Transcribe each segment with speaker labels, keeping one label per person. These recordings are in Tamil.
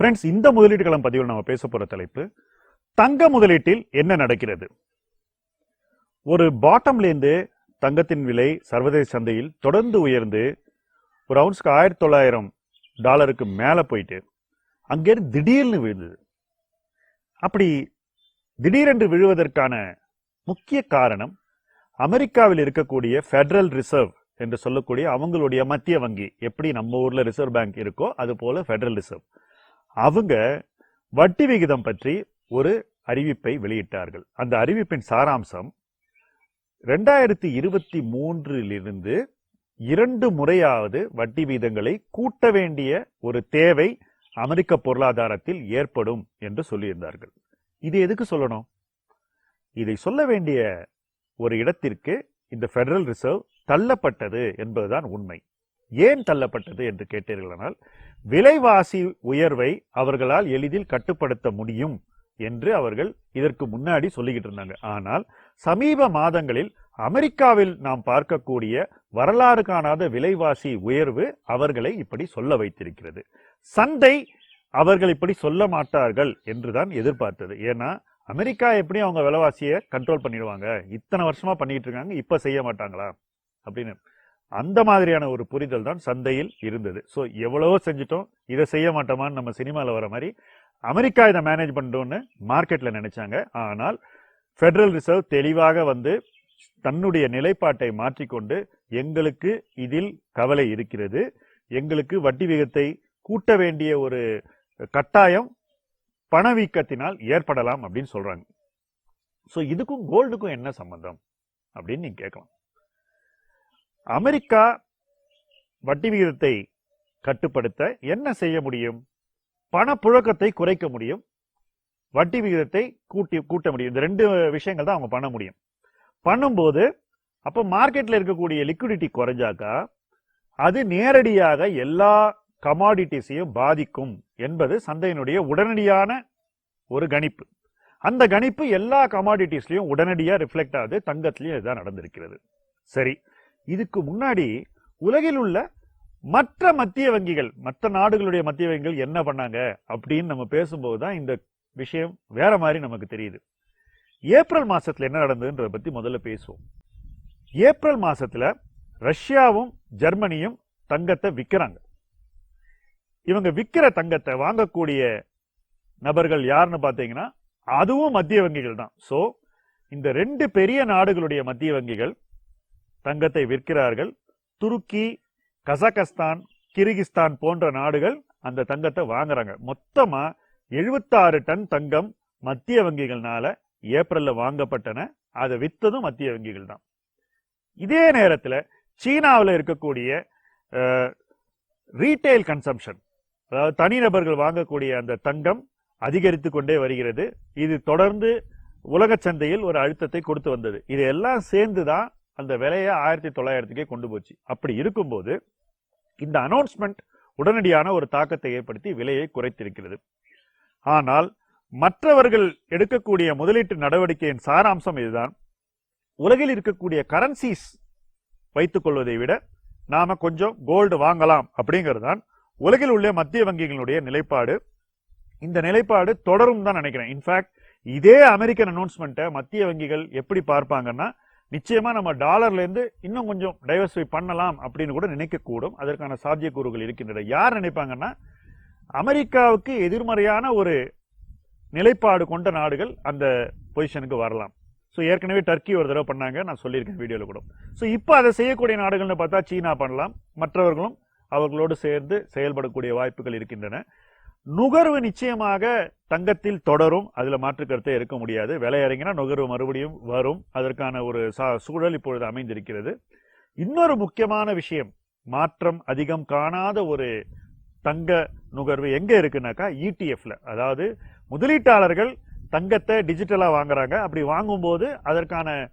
Speaker 1: ஃப்ரெண்ட்ஸ் இந்த முதலீட்டு களம் பதிவில் நம்ம பேச போற தலைப்பு தங்க முதலீட்டில் என்ன நடக்கிறது? ஒரு பாட்டம்லேருந்து தங்கத்தின் விலை சர்வதேச சந்தையில் தொடர்ந்து உயர்ந்து ஒரு அவுன்ஸ்க்கு ஆயிரத்தி தொள்ளாயிரம் டாலருக்கு மேலே போயிட்டு அங்கேருந்து திடீர்னு விழுந்தது. அப்படி திடீரென்று விழுவதற்கான முக்கிய காரணம் அமெரிக்காவில் இருக்கக்கூடிய ஃபெடரல் ரிசர்வ் என்று சொல்லக்கூடிய அவங்களுடைய மத்திய வங்கி எப்படி நம்ம ஊரில் ரிசர்வ் பேங்க் இருக்கோ அது போல ஃபெடரல் ரிசர்வ் அவங்க வட்டி விகிதம் பற்றி ஒரு அறிவிப்பை வெளியிட்டார்கள். அந்த அறிவிப்பின் சாராம்சம் ரெண்டாயிரத்தி இருபத்தி மூன்றிலிருந்து இரண்டு முறையாவது வட்டி வீதங்களை கூட்ட வேண்டிய ஒரு தேவை அமெரிக்க பொருளாதாரத்தில் ஏற்படும் என்று சொல்லியிருந்தார்கள். இது எதுக்கு சொல்லணும்? இதை சொல்ல வேண்டிய ஒரு இடத்திற்கு இந்த ஃபெடரல் ரிசர்வ் தள்ளப்பட்டது என்பதுதான் உண்மை. ஏன் தள்ளப்பட்டது என்று கேட்டீர்களானால் விலைவாசி உயர்வை அவர்களால் எளிதில் கட்டுப்படுத்த முடியும் என்று அவர்கள் இதற்கு முன்னாடி சொல்லிக்கிட்டு இருந்தாங்க. ஆனால் சமீப மாதங்களில் அமெரிக்காவில் நாம் பார்க்கக்கூடிய வரலாறு காணாத விலைவாசி உயர்வு அவர்களை இப்படி சொல்ல வைத்திருக்கிறது. சந்தை அவர்கள் இப்படி சொல்ல மாட்டார்கள் என்றுதான் எதிர்பார்த்தது. ஏன்னா அமெரிக்கா எப்படி அவங்க விலைவாசியை கண்ட்ரோல் பண்ணிடுவாங்க. இத்தனை வருஷமா பண்ணிட்டு இருக்காங்க இப்ப செய்ய மாட்டாங்களா? அப்படின்னு. அந்த மாதிரியான ஒரு புரிதல் தான் சந்தையில் இருந்தது. ஸோ எவ்வளவோ செஞ்சிட்டோம் இதை செய்ய மாட்டோமான்னு நம்ம சினிமாவில் வர மாதிரி அமெரிக்கா இதை மேனேஜ் பண்ணுறோன்னு மார்க்கெட்டில் நினைச்சாங்க. ஆனால் ஃபெடரல் ரிசர்வ் தெளிவாக வந்து தன்னுடைய நிலைப்பாட்டை மாற்றிக்கொண்டு எங்களுக்கு இதில் கவலை இருக்கிறது. எங்களுக்கு வட்டி விகிதத்தை கூட்ட வேண்டிய ஒரு கட்டாயம் பணவீக்கத்தினால் ஏற்படலாம் அப்படின்னு சொல்றாங்க. ஸோ இதுக்கும் கோல்டுக்கும் என்ன சம்பந்தம்? அப்படின்னு நீங்க கேட்கலாம். அமெரிக்கா வட்டி விகிதத்தை கட்டுப்படுத்த என்ன செய்ய முடியும்? பணப்புழக்கத்தை குறைக்க முடியும். வட்டி விகிதத்தை கூட்டி கூட்ட முடியும். இந்த ரெண்டு விஷயங்கள் தான் அவங்க பண்ண முடியும். பண்ணும்போது அப்போ மார்க்கெட்டில் இருக்கக்கூடிய லிக்விடிட்டி குறைஞ்சாக்கா அது நேரடியாக எல்லா கமாடிட்டிஸையும் பாதிக்கும் என்பது சந்தையினுடைய உடனடியான ஒரு கணிப்பு. அந்த கணிப்பு எல்லா கமாடிட்டிஸ்லையும் உடனடியாக ரிஃப்ளெக்ட் ஆகுது. தங்கத்திலையும் இதுதான் நடந்திருக்கிறது. சரி. இதுக்கு முன்னாடி உலகில் உள்ள மற்ற மத்திய வங்கிகள் மற்ற நாடுகளுடைய மத்திய வங்கிகள் என்ன பண்ணாங்க அப்படின்னு நம்ம பேசும்போது தான் இந்த விஷயம் வேற மாதிரி நமக்கு தெரியுது. ஏப்ரல் மாசத்துல என்ன நடந்ததுன்றத பத்தி முதல்ல பேசுவோம். ஏப்ரல் மாசத்துல ரஷ்யாவும் ஜெர்மனியும் தங்கத்தை விற்கிறாங்க இவங்க விற்கிற தங்கத்தை வாங்கக்கூடிய நபர்கள் யாருன்னு பார்த்தீங்கன்னா அதுவும் மத்திய வங்கிகள் தான். ஸோ இந்த ரெண்டு பெரிய நாடுகளுடைய மத்திய வங்கிகள் தங்கத்தை விற்கிறார்கள். துருக்கி கசகஸ்தான் கிர்கிஸ்தான் போன்ற நாடுகள் அந்த தங்கத்தை வாங்குறாங்க. மொத்தமா எழுபத்தாறு டன் தங்கம் மத்திய வங்கிகள்னால ஏப்ரல்ல வாங்கப்பட்டன. அதை வித்ததும் மத்திய வங்கிகள் தான். இதே நேரத்தில் சீனாவில் இருக்கக்கூடிய ரீட்டைல் கன்சம்ஷன் அதாவது தனிநபர்கள் வாங்கக்கூடிய அந்த தங்கம் அதிகரித்து கொண்டே வருகிறது. இது தொடர்ந்து உலக சந்தையில் ஒரு அழுத்தத்தை கொடுத்து வந்தது. இது எல்லாம் சேர்ந்து தான் அந்த விலையை ஆயிரத்தி தொள்ளாயிரத்துக்கே கொண்டு போச்சு. அப்படி இருக்கும்போது இந்த அனௌன்ஸ்மெண்ட் உடனடியான ஒரு தாக்கத்தை ஏற்படுத்தி விலையை குறைத்திருக்கிறது. ஆனால் மற்றவர்கள் எடுக்கக்கூடிய முதலீட்டு நடவடிக்கையின் சாராம்சம் இதுதான். உலகில் இருக்கக்கூடிய கரன்சிஸ் வைத்துக் கொள்வதை விட நாம கொஞ்சம் கோல்டு வாங்கலாம் அப்படிங்கிறது தான் உலகில் உள்ள மத்திய வங்கிகளுடைய நிலைப்பாடு. இந்த நிலைப்பாடு தொடரும் தான் நினைக்கிறேன். இன்ஃபேக்ட் இதே அமெரிக்கன் அனௌன்ஸ்மெண்ட்டை மத்திய வங்கிகள் எப்படி பார்ப்பாங்கன்னா நிச்சயமா நம்ம டாலர்லேருந்து இன்னும் கொஞ்சம் டைவர்சிஃபை பண்ணலாம் அப்படின்னு கூட நினைக்கக்கூடும். அதற்கான சாத்தியக்கூறுகள் இருக்கின்றன. யார் நினைப்பாங்கன்னா அமெரிக்காவுக்கு எதிர்மறையான ஒரு நிலைப்பாடு கொண்ட நாடுகள் அந்த பொசிஷனுக்கு வரலாம். ஸோ ஏற்கனவே டர்க்கி ஒரு தடவை பண்ணாங்க. நான் சொல்லியிருக்கேன் வீடியோவில் கூட. ஸோ இப்போ அதை செய்யக்கூடிய நாடுகள்னு பார்த்தா சீனா பண்ணலாம். மற்றவர்களும் அவர்களோடு சேர்ந்து செயல்படக்கூடிய வாய்ப்புகள் இருக்கின்றன. நுகர்வு நிச்சயமாக தங்கத்தில் தொடரும். அதுல மாற்று இருக்க முடியாது. விலை இறங்கினா நுகர்வு மறுபடியும் வரும். அதற்கான ஒரு சா- சூழல் இப்பொழுது அமைந்திருக்கிறது. இன்னொரு முக்கியமான விஷயம் மாற்றம் அதிகம் காணாத ஒரு தங்க நுகர்வு எங்க இருக்குனாக்கா இடிஎஃப்ல அதாவது முதலீட்டாளர்கள் தங்கத்தை டிஜிட்டலா வாங்குறாங்க. அப்படி வாங்கும்போது அதற்கான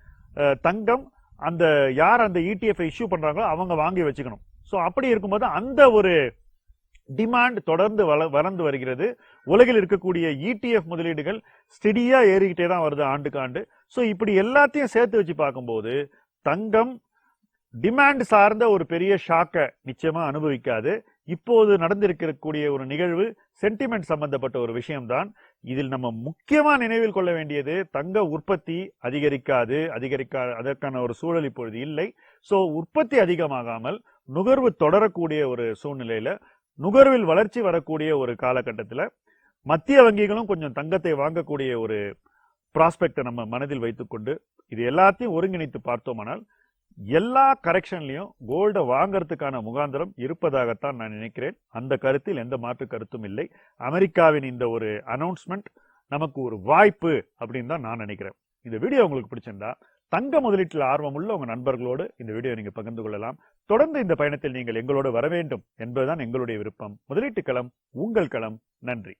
Speaker 1: தங்கம் அந்த யார் அந்த இடிஎஃப் இஷ்யூ பண்றாங்களோ அவங்க வாங்கி வச்சுக்கணும். ஸோ அப்படி இருக்கும்போது அந்த ஒரு டிமாண்ட் தொடர்ந்து வள வளர்ந்து வருகிறது. உலகில் இருக்கக்கூடிய இடிஎஃப் முதலீடுகள் ஸ்டெடியா ஏறிக்கிட்டே தான் வருது ஆண்டுக்கு ஆண்டு ஸோ இப்படி எல்லாத்தையும் சேர்த்து வச்சு பார்க்கும்போது தங்கம் டிமாண்ட் சார்ந்த ஒரு பெரிய ஷாக்கை நிச்சயமா அனுபவிக்காது. இப்போது நடந்திருக்கக்கூடிய ஒரு நிகழ்வு சென்டிமெண்ட் சம்பந்தப்பட்ட ஒரு விஷயம்தான். இதில் நம்ம முக்கியமா நினைவில் கொள்ள வேண்டியது தங்க உற்பத்தி அதிகரிக்காது அதிகரிக்கா அதற்கான ஒரு சூழல் இப்பொழுது இல்லை. ஸோ உற்பத்தி அதிகமாகாமல் நுகர்வு தொடரக்கூடிய ஒரு சூழ்நிலையில நுகர்வில் வளர்ச்சி வரக்கூடிய ஒரு காலகட்டத்தில் மத்திய வங்கிகளும் கொஞ்சம் தங்கத்தை வாங்கக்கூடிய ஒரு ப்ராஸ்பெக்டை நம்ம மனதில் வைத்துக்கொண்டு இது எல்லாத்தையும் ஒருங்கிணைத்து பார்த்தோமானால் எல்லா கரெக்ஷன்லையும் கோல்டை வாங்கறதுக்கான முகாந்திரம் இருப்பதாகத்தான் நான் நினைக்கிறேன். அந்த கருத்தில் எந்த மாற்று கருத்தும் இல்லை. அமெரிக்காவின் இந்த ஒரு அனௌன்ஸ்மெண்ட் நமக்கு ஒரு வாய்ப்பு அப்படின்னு தான் நான் நினைக்கிறேன். இந்த வீடியோ உங்களுக்கு பிடிச்சிருந்தா தங்க முதலீட்டில் ஆர்வமுள்ள உங்கள் நண்பர்களோடு இந்த வீடியோ நீங்க பகிர்ந்து கொள்ளலாம். தொடர்ந்து இந்த பயணத்தில் நீங்கள் எங்களோடு வர வேண்டும் என்பதுதான் எங்களுடைய விருப்பம். முதலீட்டு களம் உங்கள் களம். நன்றி.